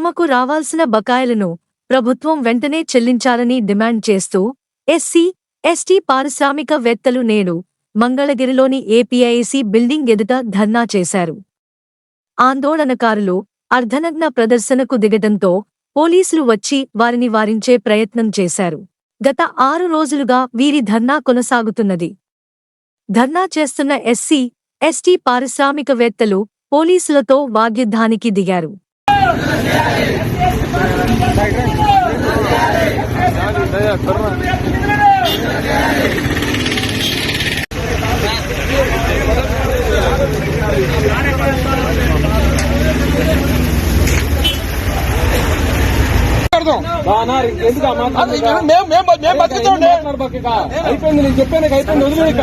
తమకు రావాల్సిన బకాయిలను ప్రభుత్వం వెంటనే చెల్లించాలని డిమాండ్ చేస్తూ ఎస్సీ ఎస్టీ పారిశ్రామికవేత్తలు నేడు మంగళగిరిలోని ఏపీఐసి బిల్డింగ్ ఎదుట ధర్నా చేశారు. ఆందోళనకారులు అర్ధనగ్న ప్రదర్శనకు దిగడంతో పోలీసులు వచ్చి వారిని వారించే ప్రయత్నం చేశారు. గత ఆరు రోజులుగా వీరి ధర్నా కొనసాగుతున్నది. ధర్నా చేస్తున్న ఎస్సీ ఎస్టీ పారిశ్రామికవేత్తలు పోలీసులతో వాగ్యుద్ధానికి దిగారు. అయిపోయింది నేను చెప్పాను అయిపోయింది వదిలేక